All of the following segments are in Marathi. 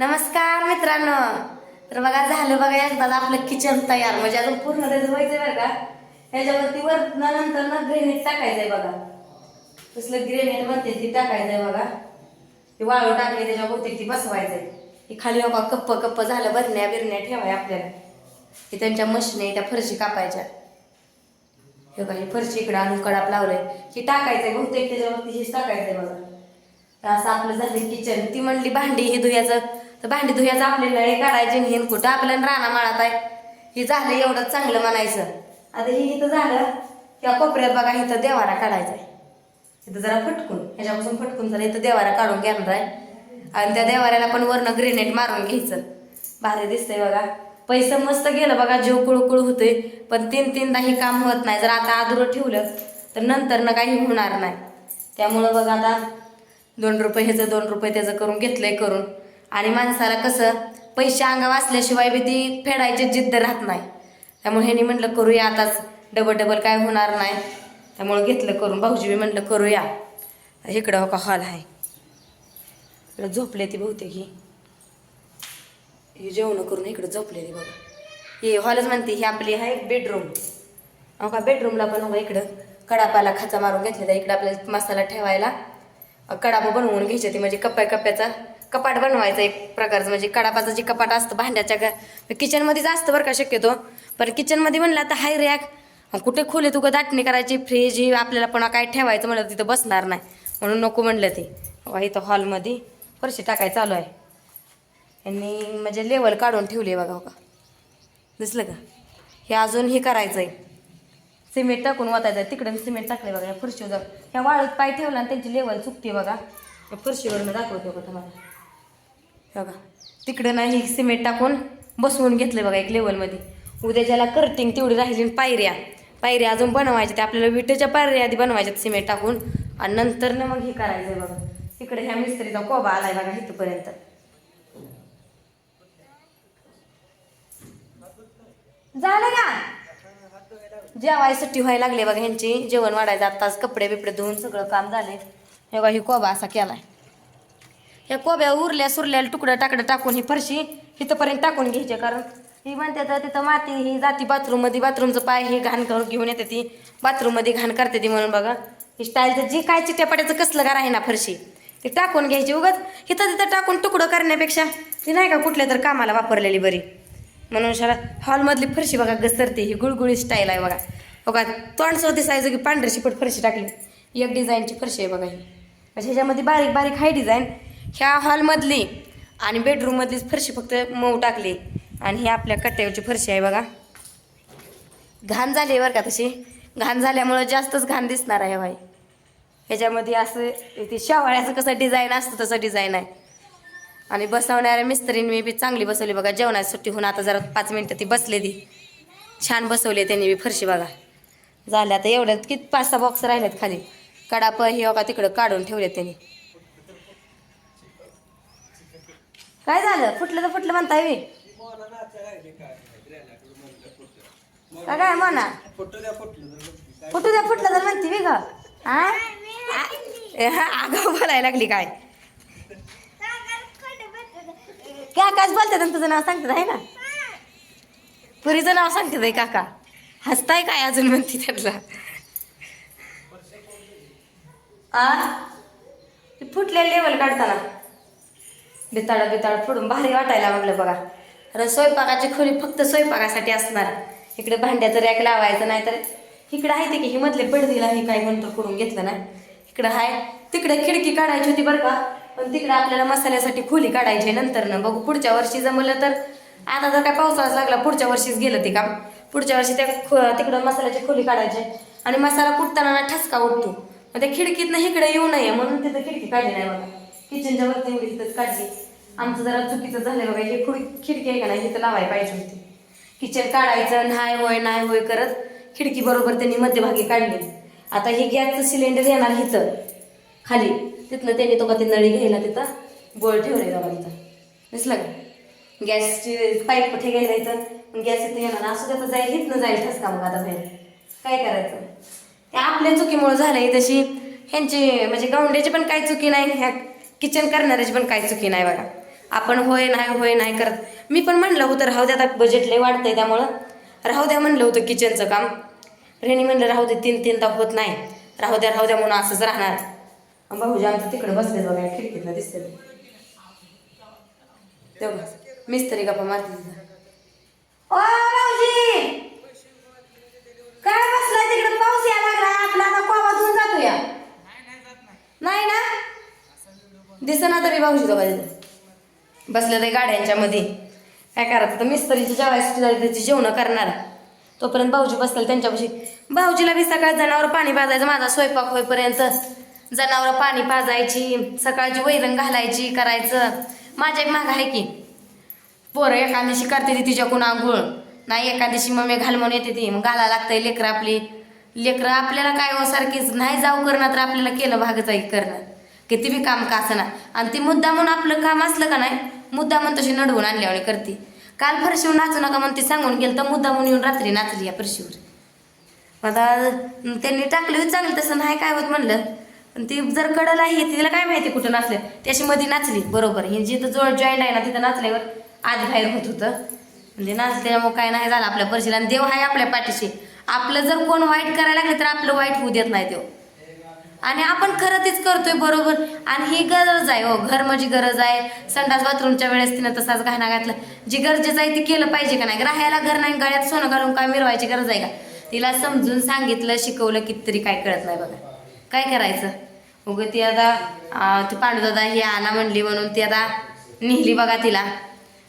नमस्कार मित्रांनो. तर बघा झालं बघा एकदाच आपलं किचन तयार. म्हणजे अजून पूर्ण त्याचं व्हायचं बरं का? ह्याच्यावरती वर नंतर ना ग्रेनेट टाकायचंय बघा. कसलं ग्रेनेट बनते ती टाकायचंय बघा. ते वाळू टाकले त्याच्यावरती बहुतेक ती बसवायचंय. हे खाली बघा कप्प कप्प झालं भरण्या बिरण्या ठेवाय आपल्याला. हे त्यांच्या मशीने त्या फरशी कापायच्या. हे बघा ही फरशी इकडं आणून कडाप लावलंय. ही टाकायचंय बहुतेक त्याच्यावरती हेच टाकायचंय बघा. तर असं आपलं झालं किचन ती म्हणली भांडी ही धुयाचं. तर भांडी धुयाचं आपल्याला हे काढायचे हिन कुठं आपल्याला राणा माळात आहे. हे झालं एवढं चांगलं म्हणायचं. आता हे इथं झालं त्या कोपऱ्यात बघा इथं देवारा काढायचा आहे. इथं जरा फटकून ह्याच्यापासून फटकून जरा इथं देवारा काढून घेणार आहे. आणि त्या देवाऱ्याला पण वरनं ग्रेनेट मारून घ्यायचं. भारी दिसतंय बघा. पैसे मस्त गेलं बघा जीव कुळकुळ होते पण तीन तीनदा हे काम होत नाही. जर आता आदुरं ठेवलं तर नंतर ना काही होणार नाही. त्यामुळं बघा आता दोन रुपये ह्याचं दोन रुपये त्याचं करून घेतलंय करून. आणि माणसाला कसं पैसे अंगावर असल्याशिवाय बी ती फेडायची जिद्द राहत नाही. त्यामुळे ह्यांनी म्हटलं करूया आताच. डबल डबल काय होणार नाही. त्यामुळे घेतलं करून. भाऊजी बी म्हटलं करूया. इकडं हो का हॉल आहे. इकडं झोपले ती बहुतेक ही. हे जेवणं करून इकडं झोपलेली बघा. हे हॉलच म्हणते ही आपली आहे बेडरूम अहो का बेडरूमला पण बघा इकडं कडापाला खाचा मारून घेतलेला इकडं आपल्याला मसाला ठेवायला. कडापा बनवून घ्यायचे ती म्हणजे कप्प्या कप्प्याचा. कपाट बनवायचा एक प्रकारचं म्हणजे कडापाचं जे कपाट असतं भांड्याच्या ग किचनमध्येच असतं बरं का शक्यतो. पण किचनमध्ये म्हणलं आता हाय रॅक. कुठे खोले तुका दाटणी करायची फ्रीज ही आपल्याला पण काय ठेवायचं म्हणलं तिथं बसणार नाही. म्हणून नको म्हणलं ते. बघा इथं हॉलमध्ये फरशी टाकाय चालू आहे. यांनी म्हणजे लेवल काढून ठेवली आहे बघा हो का. दिसलं का? हे अजून हे करायचं आहे सिमेंट टाकून वाचायचं आहे. तिकडे सिमेंट टाकले बघा या फरशीवर ह्या वाळूत पाय ठेवला आणि त्यांची लेवल चुकते बघा. या फरशीवर मी दाखवते बघा तुम्हाला. बघा तिकडं नाही सिमेंट टाकून बसवून घेतलं बघा एक लेवलमध्ये उद्या ज्याला कर्टिंग तेवढी राहिली पायऱ्या. पायऱ्या अजून बनवायच्या त्या आपल्याला विटेच्या पायऱ्या आधी बनवायच्यात सिमेंट टाकून. आणि नंतर ना मग हे करायचं आहे बघा. तिकडे ह्या मिस्त्रीचा कोबा आलाय बघा इथपर्यंत. झालं का? जेवाय सुट्टी व्हायला लागले बघा ह्यांची. जेवण वाढायचं आत्ताच कपडे बिपडे धुवून सगळं काम झाले हे बघा ही कोबा असा केलाय. ह्या कोब्या उरल्या सुरल्या तुकड्या टाकडं टाकून ही फरशी इथंपर्यंत टाकून घ्यायचे कारण ही म्हणते तर तिथं माती ही जाती बाथरूममध्ये बाथरूमचं पाय हे घाण करून घेऊन येते ती. बाथरूममध्ये घाण करते ती म्हणून बघा. ही स्टाईलचं जी काय चिट्यापाट्याचं कसलं गार आहे ना फरशी ती टाकून घ्यायची उगाच. इथं तिथं टाकून तुकडं करण्यापेक्षा ती नाही का कुठल्या तर कामाला वापरलेली बरी. म्हणून शाळा हॉलमधली फरशी बघा घसरते ही गुळगुळी स्टाईल आहे बघा. बघा तोंडसो दिसायचं की पांढरी शिपट फरशी टाकली. एक डिझाईनची फरशी आहे बघा ही. म्हणजे ह्याच्यामध्ये बारीक बारीक हाय डिझाईन ह्या हॉलमधली आणि बेडरूममधलीच फरशी फक्त मऊ टाकली. आणि ही आपल्या कट्ट्यावरची फरशी आहे बघा. घाण झाली आहे बरं का तशी. घाण झाल्यामुळं जास्तच घाण दिसणार आहे बाई. ह्याच्यामध्ये असं ते शेवाळ्याचं कसं डिझाईन असतं तसं डिझाईन आहे. आणि बसवणाऱ्या मिस्त्रीने मी बी चांगली बसवली बघा. जेवणाची सुट्टी होऊन आता जरा पाच मिनटं ती बसले ती. छान बसवली त्यांनी बी फरशी बघा. झाल्या आता एवढ्यात किती पाच सहा बॉक्स राहिलेत खाली. कडाप हे बघा तिकडं काढून ठेवले त्यांनी. काय झालं? फुटलं तर फुटलं म्हणताय मी काय काय म्हणा? फुटू द्या फुटलं तर म्हणते मी ग. हा आगाव बोलायला लागली काय? काकाच बोलतात आणि तुझं नाव सांगतात आहे ना? पुरीचं नाव सांगतात आहे काका. हसताय काय अजून म्हणते त्यातला? आ? ते फुटले लेवल काढताना. बिताड बिताड फोडून भारी वाटायला लागलं बघा. अरे स्वयंपाकाची खोली फक्त स्वयंपाकासाठी असणार. इकडे भांड्याचं रॅक लावायचं नाही तर इकडं आहे ते की ही मधले पडदीला हे काय म्हणतो करून घेतलं ना? इकडं आहे तिकडे खिडकी काढायची होती बरं का? पण तिकडे आपल्याला मसाल्यासाठी खोली काढायची नंतर ना. बघू पुढच्या वर्षी जमलं तर आता जर काय पावसाळा लागला पुढच्या वर्षीच गेलं ते काम. पुढच्या वर्षी त्या खो तिकडं मसाल्याची खोली काढायची. आणि मसाला कुटताना ठसका उठतो. मग त्या खिडकीतनं इकडे येऊ नये म्हणून तिथं खिडकी काढली नाही बघा. किचनच्या वरती एवढी तिथंच काढली. आमचं जरा चुकीचं झालं बघा हे खुडी खिडकी आहे का नाही तिथं लावायला पाहिजे होती. किचन काढायचं नाही होय नाही होय करत खिडकी बरोबर त्यांनी मध्यभागी काढली. आता हे गॅसचं सिलेंडर येणार हिथं खाली. तिथनं त्यांनी तो का ती नळी घ्यायला तिथं गोळ ठेवले बाबा तिथं दिसलं का? गॅसची पाईप कुठे घ्यायला इथं? गॅस इथं येणार असं त्याचं जाईल हिथनं जाईल ठसका मग आता बाहेर. काय करायचं? ते आपल्या चुकीमुळे झालंय तशी. ह्यांची म्हणजे गावंड्याची पण काही चुकी नाही ह्या किचन करणाऱ्याची पण काही चुकी नाही बघा. आपण होय नाही होय नाही करत. मी पण म्हणलं होतं राहू द्या आता बजेट लय वाढतंय त्यामुळं. राहू द्या म्हणलं होतं किचनचं काम. रेणी म्हणलं राहू दे तीन तीन होत नाही. राहू द्या राहू द्या म्हणून असंच राहणार. भाऊजी आमचं तिकडे बसले बघा खिडकीतला खिडकीतनं दिसते तेवढं मिस्त्री गप्पा मारते ओ भाऊजी काय बसलाय तिकडे पाऊस यायला लागला आपला आता कोवा धुवून जातो या नाही ना दिसना तो कधी दोघा बसल्या ते गाड्यांच्या मध्ये. काय करायचं तर मिस्त्रीची जेवायची झाली त्याची जेवणं करणार. तोपर्यंत भाऊजी बसतील त्यांच्यापाशी. भाऊजीला बी सकाळ जनावर पाणी पाजायचं माझा स्वयंपाक होईपर्यंत. जनावर पाणी पाजायची सकाळची वैरण घालायची करायचं. माझ्या एक माग आहे की. पोरं एखाद्याशी करते ती तिच्याकडून आंघोळ. नाही एका दिवशी मम्मी घाल म्हणून येते ती. मग घाला लागतंय लेकरं आपली. लेकरं आपल्याला काय हो सारखीच. नाही जाऊ करणार तर आपल्याला केलं भागच आहे करणार. किती बी काम का असना आणि ती मुद्दा म्हणून आपलं काम असलं का नाही मुद्दा म्हणून तशी नडवून आणल्यावाने करते. काल फरशीवर नाचू नका म्हणून ती सांगून गेलं तर मुद्दा म्हणून येऊन रात्री नाचली या फरशीवर. आता त्यांनी टाकली होती चांगली तसं नाही काय होत म्हणलं. पण ती जर कडल आहे तिला काय माहिती कुठं नाचलं त्याशी मध्ये नाचली बरोबर. हे जिथं जवळ जॉईंट आहे ना तिथं नाचल्यावर आत बाहेर होत होतं. म्हणजे नाचल्यामुळे काय नाही झालं आपल्या परशीला आणि देव आहे आपल्या पाठीशी. आपलं जर कोण वाईट करायला लागले तर आपलं वाईट होऊ देत नाही देव आणि आपण खरं तीच करतोय बरोबर. आणि ही गरज आहे हो घर माझी गरज आहे. संडास बाथरूमच्या वेळेस तिनं तसाच घाणा घातला. जी गरजेचं आहे ती केलं पाहिजे का नाही? राहायला घर नाही गाळ्यात सोनं घालून काय मिरवायची गरज आहे का? तिला समजून सांगितलं शिकवलं कितीतरी काय कळत नाही बघा. काय करायचं? उगं ती आता ती पांडुदादा ही आला म्हणली म्हणून ती आता नेहली बघा तिला.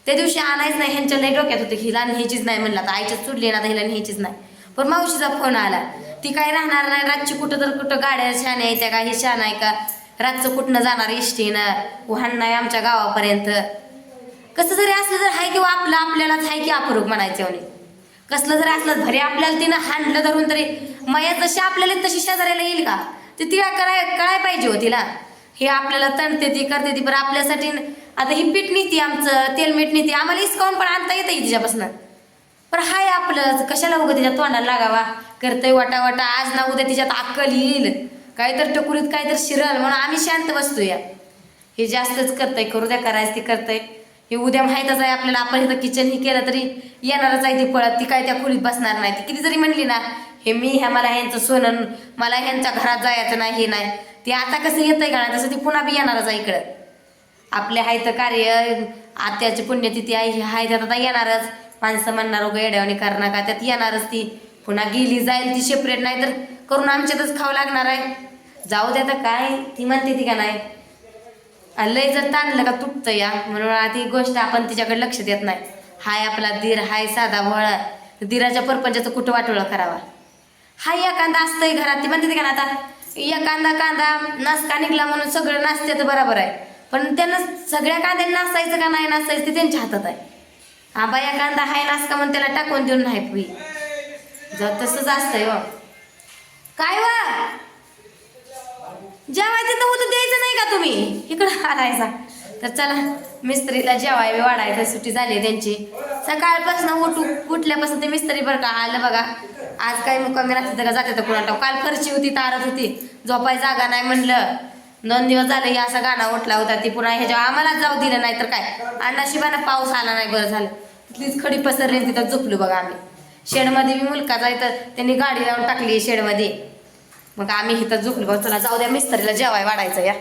त्या दिवशी आणायच नाही ह्यांच्या लई डोक्यात होते हिला न्यायचीच नाही म्हणलं. आता आईच्याच चुडली ना आता हिला न्यायचीच नाही. पण मावशीचा फोन आला. ती काय राहणार नाही. रातची कुठं तर कुठं गाड्या छान आहे त्या का हे शान आहे का? रातचं कुठनं जाणार इष्टीनं वाहन नाही आमच्या गावापर्यंत. कसं जरी असलं तर हाय किंवा आपलं आपल्यालाच हाय की अपरूप म्हणायचं म्हणे. कसलं जरी असलं भरे आपल्याला तिनं हांडलं धरून तरी मया जशी आपल्याला तशी शेजाऱ्याला येईल का? ते तिला कराय कळाय पाहिजे हो तिला. हे आपल्याला तणते ती करते ती. बरं आपल्यासाठी आता ही पीठ नीती आमचं तेल मीठ नीती आम्हाला इसकावून पण आणता येतं तिच्यापासून? पण हाय आपलं कशाला उगं तिच्या तोंडाला लागावा? करतंय वाटा वाटा आज ना उद्या तिच्यात अक्कल येईल. काहीतर तर टकुरीत काहीतरी शिरल म्हणून आम्ही शांत बसतोया. हे जास्तच करतंय. करू द्या करायचं ती करतंय. हे उद्या माहीतच आहे आपल्याला. आपण इथं किचन ही केलं तरी येणारच आहे ती पळत. ती काय त्या खोलीत बसणार नाही. ती किती जरी म्हणली ना हे मी ह्या मला ह्यांचं सोनं मला ह्यांच्या घरात जायचं नाही हे नाही. ती आता कसं येतंय का नाही तसं ती पुन्हा बी येणारच आहे इकडं. आपले हायचं कार्य आत्याची पुण्यतिथी आहे हाय त्यात आता येणारच. माणसं म्हणणार उगा येड्यावणी करणार का? त्यात येणारच ती. पुन्हा गेली जाईल ती सेपरेट नाही तर करून आमच्यातच खावं लागणार आहे. जाऊ द्या तर काय ती म्हणते ती का नाही. लय जर ताणलं का तुटतं या म्हणून आता ती गोष्ट आपण तिच्याकडे लक्ष देत नाही. हाय आपला धीर हाय साधा भोळा. धीराच्या परपंचाचं कुठं वाटोळा करावा? हाय एखादा असतंय घरात ती म्हणते ती का ना आता. एखादा कांदा नासका निघला म्हणून सगळं नाचते तर बरोबर आहे. पण त्यांना सगळ्या कांद्यांना नाचायचं का नाही नाचायचं ते त्यांच्या हातात आहे. हा बाया कांदा हाय नासका म्हणून त्याला टाकून देऊन नाही पुई जर तसंच असतंय हो. काय व? जेवायचं तर होतं द्यायचं नाही का तुम्ही? इकडं आलायचा तर चला मिस्त्रीला जेवाय वाढायचं सुट्टी झाली आहे त्यांची. सकाळपासून उठू उठल्यापासून ते मिस्त्री बरं का आलं बघा. आज काय मुक्कामी राहते का जाते तर कुणाला काल फरशी होती तारत होती. झोपाय जागा नाही म्हणलं. दोन दिवस झाले की असा गाणा उठला होता ती पुन्हा ह्याच्या आम्हाला जाऊ दिलं नाही तर काय? अण्णा शिवाना पाऊस आला नाही बरं झालं. तिथलीच खडी पसरली तिथं झोपलो बघा आम्ही. शेडमध्ये मी मुलगा जायचं त्यांनी गाडी लावून टाकली शेडमध्ये. मग आम्ही इथं झोपलो बघ चला जाऊ द्या मिस्त्रीला जेवाय वाढायचं या.